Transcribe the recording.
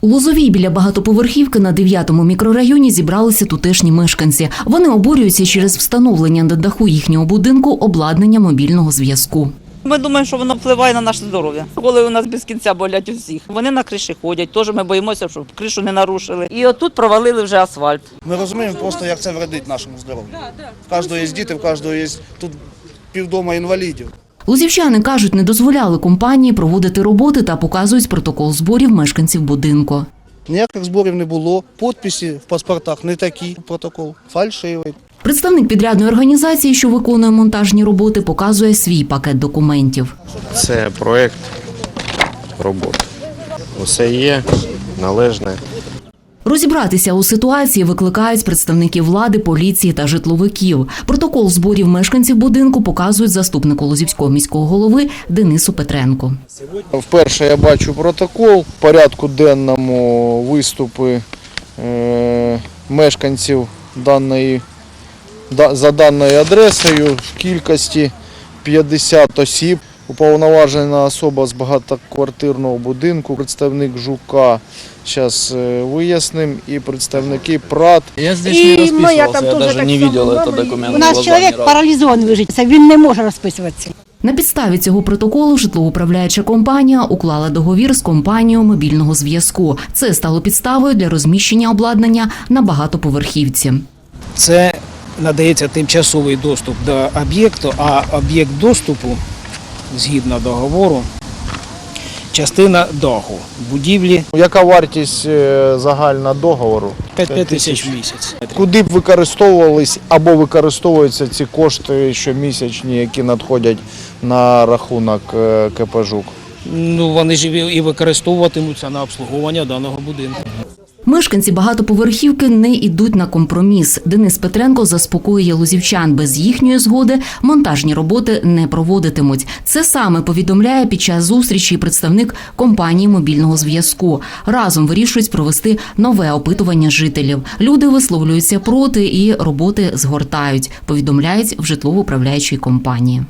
У Лозовій біля багатоповерхівки на 9-му мікрорайоні зібралися тутешні мешканці. Вони обурюються через встановлення на даху їхнього будинку обладнання мобільного зв'язку. Ми думаємо, що воно впливає на наше здоров'я. Коли у нас без кінця болять усіх. Вони на криші ходять, теж ми боїмося, щоб кришу не нарушили. І отут провалили вже асфальт. Ми розуміємо просто, як це вредить нашому здоров'ю. В кожного є діти, в кожного є тут півдома інвалідів. Лузівчани кажуть, не дозволяли компанії проводити роботи та показують протокол зборів мешканців будинку. Ніяких зборів не було, підписи в паспортах не такі, протокол фальшивий. Представник підрядної організації, що виконує монтажні роботи, показує свій пакет документів. Це проєкт роботи. Усе є належне. Розібратися у ситуації викликають представників влади, поліції та житловиків. Протокол зборів мешканців будинку показують заступнику Лозівського міського голови Денису Петренко. Вперше я бачу протокол. В порядку денному виступи е, мешканців даної, за даною адресою в кількості 50 осіб. Уповноважена особа з багатоквартирного будинку, представник ЖУКа, зараз виясним, і представники ПРАТ. Я здесь не моя расписывался, там я даже не само видел этот документ. У нас глазами чоловік ни паралізований вижиться, він не може розписуватися. На підставі цього протоколу житлоуправляюча компанія уклала договір з компанією мобільного зв'язку. Це стало підставою для розміщення обладнання на багатоповерхівці. Це надається тимчасовий доступ до об'єкту, а об'єкт доступу згідно договору, частина даху будівлі Яка вартість е, загальна договору? 5 тисяч в місяць. Куди б використовувались або використовуються ці кошти щомісячні, які надходять на рахунок е, КП «Жук»? Ну вони ж і використовуватимуться на обслуговування даного будинку. Мешканці багатоповерхівки не йдуть на компроміс. Денис Петренко заспокоює лузівчан. Без їхньої згоди монтажні роботи не проводитимуть. Це саме повідомляє під час зустрічі представник компанії мобільного зв'язку. Разом вирішують провести нове опитування жителів. Люди висловлюються проти і роботи згортають. Повідомляють в житлово-управляючій компанії.